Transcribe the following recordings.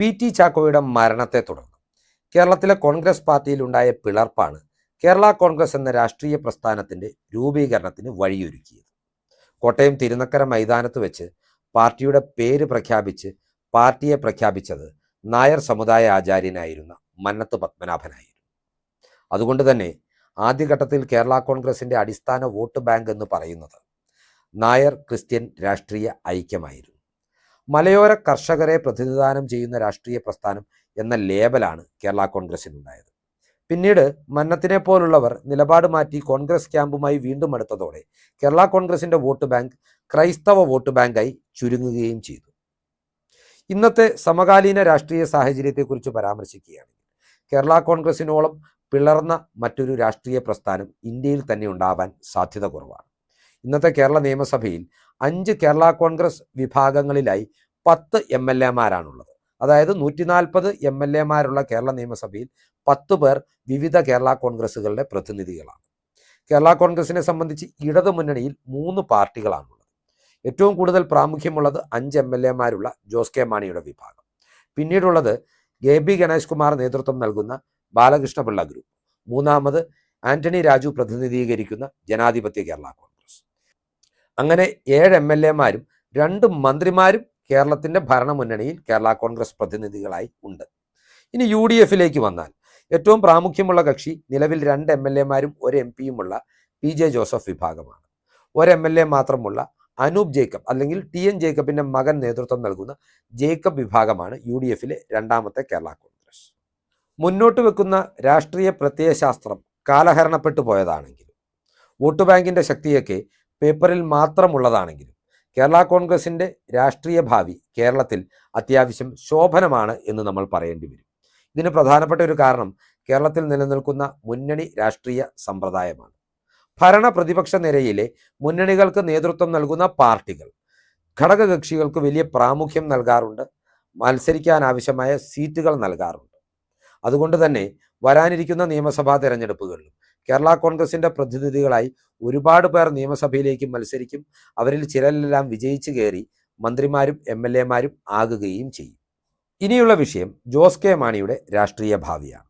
P T ചാക്കോയുടെ മരണത്തെ തുടർന്ന് കേരളത്തിലെ കോൺഗ്രസ് പാർട്ടിയിലുണ്ടായ പിളർപ്പാണ് കേരള കോൺഗ്രസ് എന്ന രാഷ്ട്രീയ പ്രസ്ഥാനത്തിന്റെ രൂപീകരണത്തിന് വഴിയൊരുക്കിയത്. കോട്ടയം തിരുനക്കര മൈതാനത്ത് വെച്ച് പാർട്ടിയുടെ പേര് പ്രഖ്യാപിച്ച് പാർട്ടിയെ പ്രഖ്യാപിച്ചത് നായർ സമുദായ ആചാര്യനായിരുന്ന മന്നത്ത് പത്മനാഭനായിരുന്നു. അതുകൊണ്ട് തന്നെ ആദ്യഘട്ടത്തിൽ കേരള കോൺഗ്രസിന്റെ അടിസ്ഥാന വോട്ട് ബാങ്ക് എന്ന് പറയുന്നത് നായർ ക്രിസ്ത്യൻ രാഷ്ട്രീയ ഐക്യമായിരുന്നു. മലയോര കർഷകരെ പ്രതിനിധാനം ചെയ്യുന്ന രാഷ്ട്രീയ പ്രസ്ഥാനം എന്ന ലേബലാണ് കേരള കോൺഗ്രസിനുണ്ടായത്. പിന്നീട് മന്നത്തിനെ പോലുള്ളവർ നിലപാട് മാറ്റി കോൺഗ്രസ് ക്യാമ്പുമായി വീണ്ടും അടുത്തതോടെ കേരള കോൺഗ്രസിന്റെ വോട്ട് ബാങ്ക് ക്രൈസ്തവ വോട്ട് ബാങ്കായി ചുരുങ്ങുകയും ചെയ്തു. ഇന്നത്തെ സമകാലീന രാഷ്ട്രീയ സാഹചര്യത്തെക്കുറിച്ച് പരാമർശിക്കുകയാണെങ്കിൽ കേരള കോൺഗ്രസിനോളം പിളർന്ന മറ്റൊരു രാഷ്ട്രീയ പ്രസ്ഥാനം ഇന്ത്യയിൽ തന്നെ ഉണ്ടാവാൻ സാധ്യത കുറവാണ്. ഇന്നത്തെ കേരള നിയമസഭയിൽ അഞ്ച് കേരള കോൺഗ്രസ് വിഭാഗങ്ങളിലായി പത്ത് എം എൽ എമാരാണുള്ളത്. അതായത് നൂറ്റി നാൽപ്പത് എം എൽ എമാരുള്ള കേരള നിയമസഭയിൽ പത്ത് പേർ വിവിധ കേരള കോൺഗ്രസുകളുടെ പ്രതിനിധികളാണ്. കേരള കോൺഗ്രസിനെ സംബന്ധിച്ച് ഇടതു മുന്നണിയിൽ മൂന്ന് പാർട്ടികളാണുള്ളത്. ഏറ്റവും കൂടുതൽ പ്രാമുഖ്യമുള്ളത് അഞ്ച് എം എൽ എമാരുള്ള ജോസ് കെ മാണിയുടെ വിഭാഗം. പിന്നീടുള്ളത് എ ബി ഗണേഷ് കുമാർ നേതൃത്വം നൽകുന്ന ബാലകൃഷ്ണപിള്ള ഗ്രൂപ്പ്. മൂന്നാമത് ആന്റണി രാജു പ്രതിനിധീകരിക്കുന്ന ജനാധിപത്യ കേരള കോൺഗ്രസ്. അങ്ങനെ ഏഴ് എം എൽ എമാരും രണ്ട് മന്ത്രിമാരും കേരളത്തിന്റെ ഭരണമുന്നണിയിൽ കേരള കോൺഗ്രസ് പ്രതിനിധികളായി ഉണ്ട്. ഇനി യു ഡി എഫിലേക്ക് വന്നാൽ ഏറ്റവും പ്രാമുഖ്യമുള്ള കക്ഷി നിലവിൽ രണ്ട് എം എൽ എമാരും ഒരു എം പിയുമുള്ള പി ജെ ജോസഫ് വിഭാഗമാണ്. ഒരു എം എൽ എ മാത്രമുള്ള അനൂപ് ജേക്കബ് അല്ലെങ്കിൽ ടി എൻ ജേക്കബിന്റെ മകൻ നേതൃത്വം നൽകുന്ന ജേക്കബ് വിഭാഗമാണ് യു ഡി എഫിലെ രണ്ടാമത്തെ കേരള കോൺഗ്രസ്. മുന്നോട്ട് വെക്കുന്ന രാഷ്ട്രീയ പ്രത്യയശാസ്ത്രം കാലഹരണപ്പെട്ടു പോയതാണെങ്കിലും വോട്ട് ബാങ്കിന്റെ ശക്തിയൊക്കെ പേപ്പറിൽ മാത്രമുള്ളതാണെങ്കിലും കേരള കോൺഗ്രസിന്റെ രാഷ്ട്രീയ ഭാവി കേരളത്തിൽ അത്യാവശ്യം ശോഭനമാണ് എന്ന് നമ്മൾ പറയേണ്ടി വരും. ഇതിന് പ്രധാനപ്പെട്ട ഒരു കാരണം കേരളത്തിൽ നിലനിൽക്കുന്ന മുന്നണി രാഷ്ട്രീയ സമ്പ്രദായമാണ്. ഭരണ പ്രതിപക്ഷ നിരയിലെ മുന്നണികൾക്ക് നേതൃത്വം നൽകുന്ന പാർട്ടികൾ ഘടകകക്ഷികൾക്ക് വലിയ പ്രാമുഖ്യം നൽകാറുണ്ട് മത്സരിക്കാൻ ആവശ്യമായ സീറ്റുകൾ നൽകാറുണ്ട്. അതുകൊണ്ട് തന്നെ വരാനിരിക്കുന്ന നിയമസഭാ തെരഞ്ഞെടുപ്പുകളിലും കേരള കോൺഗ്രസിന്റെ പ്രതിനിധികളായി ഒരുപാട് പേർ നിയമസഭയിലേക്ക് മത്സരിക്കും. അവരിൽ ചിലരെല്ലാം വിജയിച്ചു കയറി മന്ത്രിമാരും എം എൽ എമാരും ആകുകയും ചെയ്യും. ഇനിയുള്ള വിഷയം ജോസ് കെ മാണിയുടെ രാഷ്ട്രീയ ഭാവിയാണ്.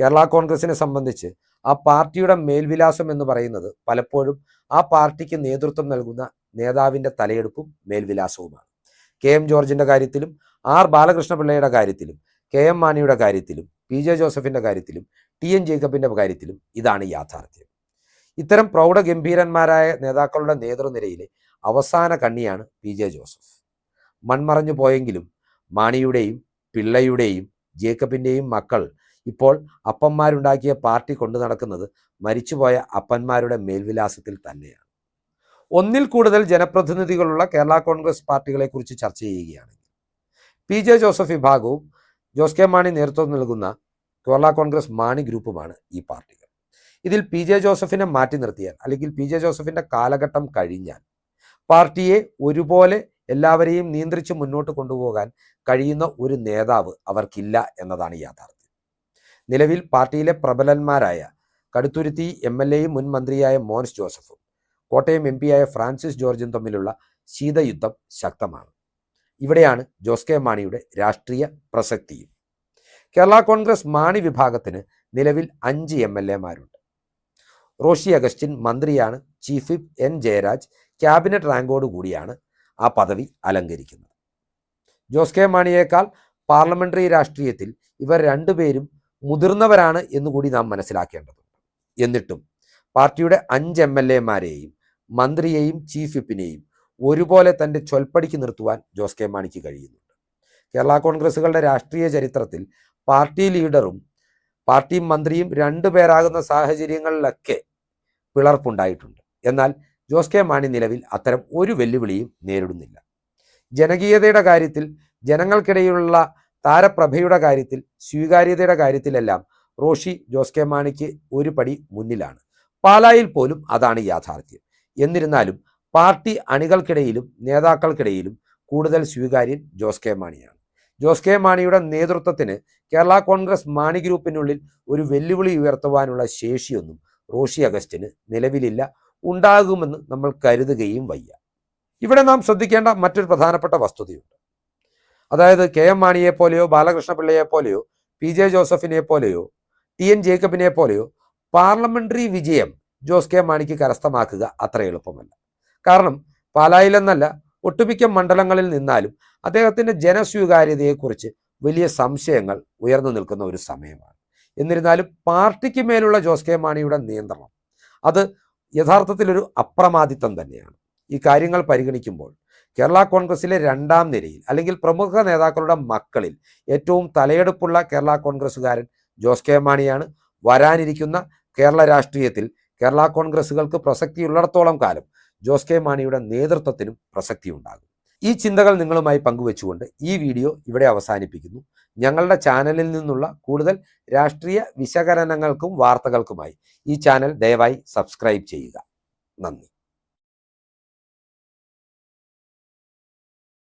കേരള കോൺഗ്രസിനെ സംബന്ധിച്ച് ആ പാർട്ടിയുടെ മേൽവിലാസം എന്ന് പറയുന്നത് പലപ്പോഴും ആ പാർട്ടിക്ക് നേതൃത്വം നൽകുന്ന നേതാവിന്റെ തലയെടുപ്പും മേൽവിലാസവുമാണ്. കെ എം ജോർജിന്റെ കാര്യത്തിലും ആർ ബാലകൃഷ്ണപിള്ളയുടെ കാര്യത്തിലും കെ എം മാണിയുടെ കാര്യത്തിലും പി ജെ ജോസഫിന്റെ കാര്യത്തിലും ടി എൻ ജേക്കബിന്റെ കാര്യത്തിലും ഇതാണ് യാഥാർത്ഥ്യം. ഇത്തരം പ്രൗഢഗംഭീരന്മാരായ നേതാക്കളുടെ നേതൃനിരയിലെ അവസാന കണ്ണിയാണ് പി ജെ ജോസഫ്. മൺമറഞ്ഞു പോയെങ്കിലും മാണിയുടെയും പിള്ളയുടെയും ജേക്കബിന്റെയും മക്കൾ ഇപ്പോൾ അപ്പന്മാരുണ്ടാക്കിയ പാർട്ടി കൊണ്ടു നടക്കുന്നത് മരിച്ചുപോയ അപ്പന്മാരുടെ മേൽവിലാസത്തിൽ തന്നെയാണ്. ഒന്നിൽ കൂടുതൽ ജനപ്രതിനിധികളുള്ള കേരള കോൺഗ്രസ് പാർട്ടികളെക്കുറിച്ച് ചർച്ച ചെയ്യുകയാണെങ്കിൽ പി ജെ ജോസഫ് വിഭാഗവും ജോസ് കെ മാണി നേതൃത്വം നൽകുന്ന കേരള കോൺഗ്രസ് മാണി ഗ്രൂപ്പുമാണ് ഈ പാർട്ടികൾ. ഇതിൽ പി ജെ ജോസഫിനെ മാറ്റി നിർത്തിയാൽ അല്ലെങ്കിൽ പി ജെ ജോസഫിന്റെ കാലഘട്ടം കഴിഞ്ഞാൽ പാർട്ടിയെ ഒരുപോലെ എല്ലാവരെയും നിയന്ത്രിച്ച് മുന്നോട്ട് കൊണ്ടുപോകാൻ കഴിയുന്ന ഒരു നേതാവ് അവർക്കില്ല എന്നതാണ് യാഥാർത്ഥ്യം. നിലവിൽ പാർട്ടിയിലെ പ്രബലന്മാരായ കടുത്തുരുത്തി എം എൽ എയും മുൻ മന്ത്രിയായ മോൻസ് ജോസഫും കോട്ടയം എം പിയായ ഫ്രാൻസിസ് ജോർജും തമ്മിലുള്ള ശീതയുദ്ധം ശക്തമാണ്. ഇവിടെയാണ് ജോസ് കെ മാണിയുടെ രാഷ്ട്രീയ പ്രസക്തിയും കേരള കോൺഗ്രസ് മാണി വിഭാഗത്തിന് നിലവിൽ അഞ്ച് എം എൽ എമാരുണ്ട് റോഷി അഗസ്റ്റിൻ മന്ത്രിയാണ് chief whip N Jayaraj cabinet റാങ്കോട് കൂടിയാണ് ആ പദവി അലങ്കരിക്കുന്നത്. ജോസ് കെ മാണിയേക്കാൾ പാർലമെന്ററി രാഷ്ട്രീയത്തിൽ ഇവർ രണ്ടുപേരും മുതിർന്നവരാണ് എന്നുകൂടി നാം മനസ്സിലാക്കേണ്ടതുണ്ട്. എന്നിട്ടും പാർട്ടിയുടെ അഞ്ച് എം എൽ എമാരെയും മന്ത്രിയെയും ചീഫ് വിപ്പിനെയും ഒരുപോലെ തന്റെ ചൊൽപ്പടിക്ക് നിർത്തുവാൻ ജോസ് കെ മാണിക്ക് കഴിയുന്നുണ്ട്. കേരള കോൺഗ്രസുകളുടെ രാഷ്ട്രീയ ചരിത്രത്തിൽ പാർട്ടി ലീഡറും പാർട്ടി മന്ത്രിയും രണ്ടുപേരാകുന്ന സാഹചര്യങ്ങളിലൊക്കെ പിളർപ്പുണ്ടായിട്ടുണ്ട്. എന്നാൽ ജോസ് കെ മാണി നിലവിൽ അത്തരം ഒരു വെല്ലുവിളിയും നേരിടുന്നില്ല. ജനകീയതയുടെ കാര്യത്തിൽ ജനങ്ങൾക്കിടയിലുള്ള താരപ്രഭയുടെ കാര്യത്തിൽ സ്വീകാര്യതയുടെ കാര്യത്തിലെല്ലാം റോഷി ജോസ് കെ മാണിക്ക് ഒരു പടി മുന്നിലാണ്. പാലായിൽ പോലും അതാണ് യാഥാർത്ഥ്യം. എന്നിരുന്നാലും പാർട്ടി അണികൾക്കിടയിലും നേതാക്കൾക്കിടയിലും കൂടുതൽ സ്വീകാര്യൻ ജോസ് കെ മാണിയാണ്. ജോസ് കെ മാണിയുടെ നേതൃത്വത്തിന് കേരള കോൺഗ്രസ് മാണി ഗ്രൂപ്പിനുള്ളിൽ ഒരു വെല്ലുവിളി ഉയർത്തുവാനുള്ള ശേഷിയൊന്നും റോഷി അഗസ്റ്റിന് നിലവിലില്ല ഉണ്ടാകുമെന്ന് നമ്മൾ കരുതുകയും വയ്യ. ഇവിടെ നാം ശ്രദ്ധിക്കേണ്ട മറ്റൊരു പ്രധാനപ്പെട്ട വസ്തുതയുണ്ട്. അതായത് കെ എം മാണിയെ പോലെയോ ബാലകൃഷ്ണ പിള്ളയെ പോലെയോ പി ജെ ജോസഫിനെ പോലെയോ ടി എൻ ജേക്കബിനെ പോലെയോ പാർലമെന്ററി വിജയം ജോസ് കെ മാണിക്ക് കരസ്ഥമാക്കുക അത്ര എളുപ്പമല്ല. കാരണം പാലായിലെന്നല്ല ഒട്ടുമിക്ക മണ്ഡലങ്ങളിൽ നിന്നാലും അദ്ദേഹത്തിന്റെ ജനസ്വീകാര്യതയെക്കുറിച്ച് വലിയ സംശയങ്ങൾ ഉയർന്നു നിൽക്കുന്ന ഒരു സമയമാണ്. എന്നിരുന്നാലും പാർട്ടിക്ക് മേലുള്ള ജോസ് കെ മാണിയുടെ നിയന്ത്രണം അത് യഥാർത്ഥത്തിലൊരു അപ്രമാദിത്വം തന്നെയാണ്. ഈ കാര്യങ്ങൾ പരിഗണിക്കുമ്പോൾ കേരള കോൺഗ്രസിലെ രണ്ടാം നിരയിൽ അല്ലെങ്കിൽ പ്രമുഖ നേതാക്കളുടെ മക്കളിൽ ഏറ്റവും തലയെടുപ്പുള്ള കേരള കോൺഗ്രസ്സുകാരൻ ജോസ് കെ മാണിയാണ്. വരാനിരിക്കുന്ന കേരള രാഷ്ട്രീയത്തിൽ കേരള കോൺഗ്രസ്സുകൾക്ക് പ്രസക്തിയുള്ളിടത്തോളം കാലം ജോസ് കെ മാണിയുടെ നേതൃത്വത്തിനും പ്രസക്തി ഉണ്ടാകും ഈ ചിന്തകൾ നിങ്ങളുമായി പങ്കുവെച്ചുകൊണ്ട് ഈ വീഡിയോ ഇവിടെ അവസാനിപ്പിക്കുന്നു. ഞങ്ങളുടെ ചാനലിൽ നിന്നുള്ള കൂടുതൽ രാഷ്ട്രീയ വിശകലനങ്ങൾക്കും വാർത്തകൾക്കുമായി ഈ ചാനൽ ദയവായി സബ്സ്ക്രൈബ് ചെയ്യുക. നന്ദി.